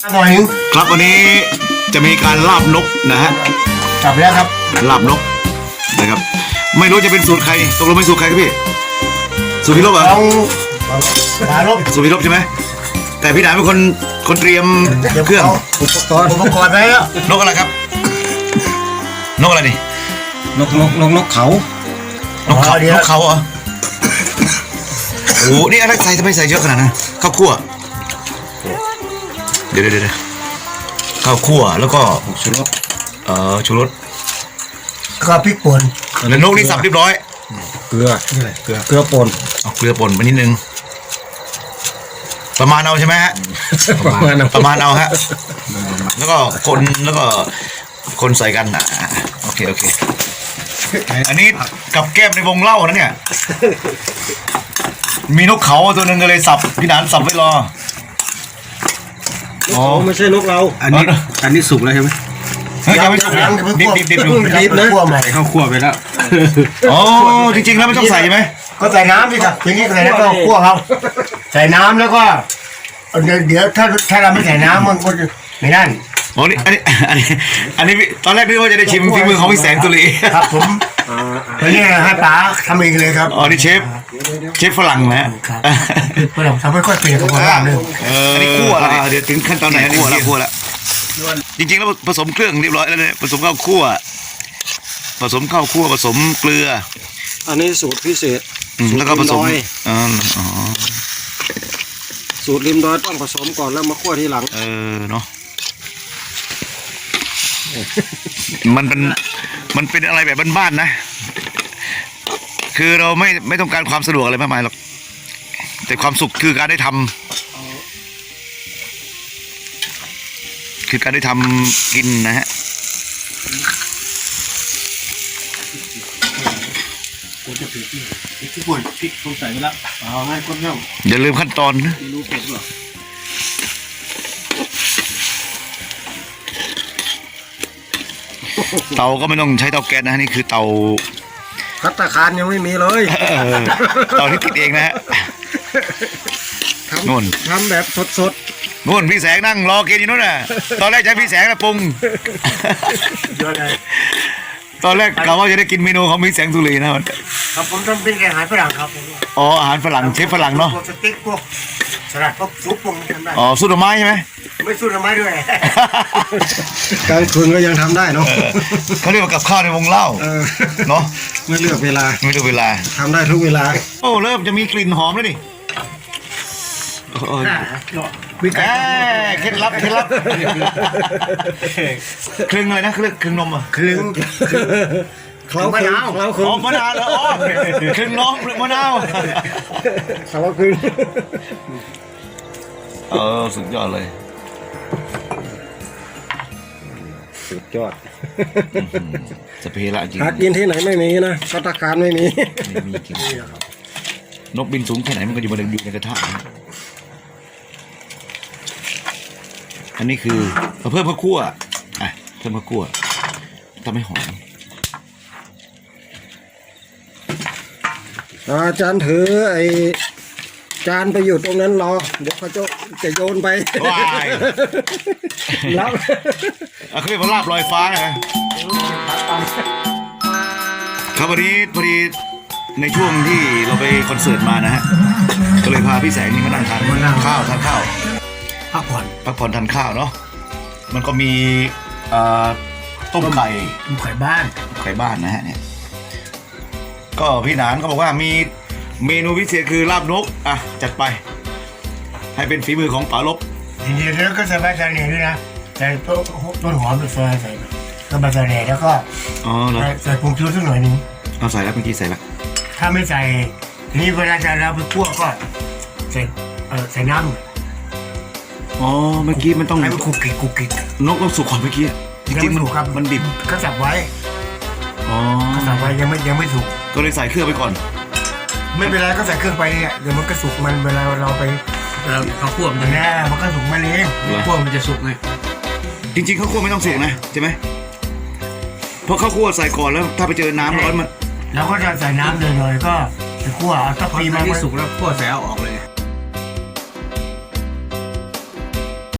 หน่อยนึงครับวันนี้จะมีการลาบนกนะฮะกลับแล้วครับลาบนกนะครับ ไม่รู้จะเป็นสูตรใครตกลงเป็นสูตรใครครับพี่สูตรพี่ลบเหรอต้องปลาลบสูตรพี่ลบใช่ไหมแต่พี่ดาเป็นคนคนเตรียมเครื่องอุปกรณ์อุปกรณ์ไปแล้วนกอะไรครับ นกอะไรนี่นกนกนกนกเขานกเขานกเขาเหรอโอ้โหนี่อะไรใส่ทำไมใส่เยอะขนาดนั้นข้าวคั่วเดี๋ยวเดี๋ยวเดี๋ยวข้าวคั่วแล้วก็ชูรสเอ่อชูรสก็พริกป่นแล้วนกนี่สับเรียบร้อยเกลือเกลือเกลือป่นเอาเกลือป่นไปนิดนึงประมาณเอาใช่ไหมฮะประมาณนั้นประมาณเอาฮะแล้วก็คนแล้วก็คนใส่กันอะอะโอเคโอเค อันนี้กับแก้มในวงเล่านะเนี่ย มีนกเขาตัวหนึ่งก็เลยสับพี่หนานสับไว้รอ อ๋อไม่ใช่นกเรา อันนี้อ๋อ อันนี้สุกแล้วใช่ไหมเฮ้ยยังไม่สุกเลยดิบดิบดิบอยู่ดิบนะ คั่วใหม่เข้าคั่วไปแล้ว อ๋อจริงๆแล้วไม่ต้องใส่ใช่ไหมก็ใส่น้ำสิครับทีนี้ก็ใส่แล้วก็คั่วครับใส่น้ำแล้วก็เดี๋ยวเดี๋ยวถ้าถ้าเราไม่ใส่น้ำมันก็จะไม่นั่นอ๋อนี่อันนี้อันนี้อันนี้ตอนแรกนึกว่าจะได้ชิมฝีมือของพี่แสงตุลีครับผม ตอนนี้ให้ป๋าทำเองเลยครับอ๋อนี่เชฟเชฟฝรั่งนะฮะครับเพื่อนทำไม่ค่อยเป็นกับผมว่าเลยเอออันนี้คั่วแล้วเดี๋ยวถึงขั้นตอนไหนคั่วแล้วคั่วแล้วจริงๆแล้วผสมเครื่องเรียบร้อยแล้วเนี่ยผสมข้าวคั่ว ผสมข้าวคั่วผสมเกลือ อันนี้สูตรพิเศษอืมแล้วก็ผสมสูตรริมดอยอ๋ออ๋อสูตรริมดอยต้องผสมก่อนแล้วมาคั่วทีหลัง เออเนาะมันเป็นมันเป็นอะไรแบบบ้านๆนะ คือเราไม่ไม่ต้องการความสะดวกอะไรมากมายหรอกแต่ความสุขคือการได้ทำคือการได้ทำกินนะฮะพริกป่นพริกใส่ไปแล้วเอาให้คนเน่าอย่าลืมขั้นตอนนะเผ็ดหรอเตาก็ไม่ต้องใช้เตาแก๊สนะฮะนี่คือเตา พัตตาคารยังไม่มีเลยเออเตาที่ติดเองนะฮะทำนู่น ทำแบบสดนู่นพี่แสงนั่งรอกินอยู่นู่นน่ะ ตอนแรกจะให้พี่แสงนะปรุงเยอะเลย ตอนแรกกะว่าจะได้กินเมนูของพี่แสงสุรีนะมันครับผมทำเป็นอาหารฝรั่งครับอ๋ออาหารฝรั่งเชฟฝรั่งเนาะพวกสเต็กพวกสลัดพวกซุปพวกนี้ทำได้อ๋อสุดอกไม้ใช่ไหมไม่สู้ทำไมด้วยๆกลางคืนก็ยังทำได้เนาะเขาเรียกว่ากับข้าวในวงเล่าเออเนาะไม่เลือกเวลาไม่ดูเวลาทำได้ทุกเวลาโอ้เริ่มจะมีกลิ่นหอมแล้วนี่ โอ้ยวิกัเอ้ยเคล็ดลับเคล็ดลับครึ่งอะไรนะครึ่งครึ่งนมอะคลึงเคล้ามะนาวเคล้าคือ๋อมะนาวเหรออ๋อครึ่งนมหรือมะนาวเคล้าคืนเออสุดยอดเลย สุดยอดสเปรละจริงหากินที่ไหนไม่มีนะพัตตาคารไม่มีไม่มีกินนกบินสูงแค่ไหนมันก็อยู่บนอยู่ในกระทะนะ อันนี้คือเพิ่มข้าวคั่วอะเพิ่มข้าวคั่วทำให้หอมอาจารย์ถือไอ้จานไปอยู่ตรงนั้นรอเดี๋ยวเขาจะจะโยนไปว้ายรับอะเขาเรียกว่าลาบลอยฟ้านะครับวันนี้พอดีในช่วงที่เราไปคอนเสิร์ตมานะฮะก็เลยพาพี่แสงนี่มานั่งทานข้าวทานข้าว พักผ่อนพักผ่อนทานข้าวเนาะมันก็มีเอ่อต้มไข่ดูไข่บ้านไข่บ้านนะฮะเนี่ยก็พี่หนานก็บอกว่ามีเมนูพิเศษคือลาบนกอะจัดไป ให้เป็นฝีมือของป๋าลบทีนี้แล้วก็ใส่ใบชาเนด้วยนะใส่ต้นต้นหอมหรือซอยใส่ก็ใบชาเนแล้วก็อ๋อเหรอใส่ใส่ผงชูรสสักหน่อยหนึงเอาใส่แล้วเมื่อกี้ใส่แล้วถ้าไม่ใส่ทีนี้เวลาจะเราไปคั่วก็ใส่เออใส่น้ำ อ๋อเมื่อกี้มันต้องให้มันคุกกิกคุกกิกนกต้องสุกก่อนเมื่อกี้จริงๆมันยังไม่สุกครับมันดิบก็สับไว้อ๋อก็สับไว้ยังไม่ยังไม่สุกก็เลยใส่เครื่องไปก่อน ไม่เป็นไรก็ใส่เครื่องไปเนี่ยเดี๋ยวมันก็สุกมันเวลาเราไปเราเขาควบอย่างนี้มันก็สุกมันเองควบมันจะสุกไงจริงๆข้าวคั่วไม่ต้องสุกนะใช่ไหมเพราะข้าวคั่วใส่ก่อนแล้วถ้าไปเจอน้ำร้อนมันเราก็จะใส่น้ำหน่อยๆก็ไปคั่วเอาตะพอปีทีมาที่สุกแล้วคั่วแสเอาออกเลย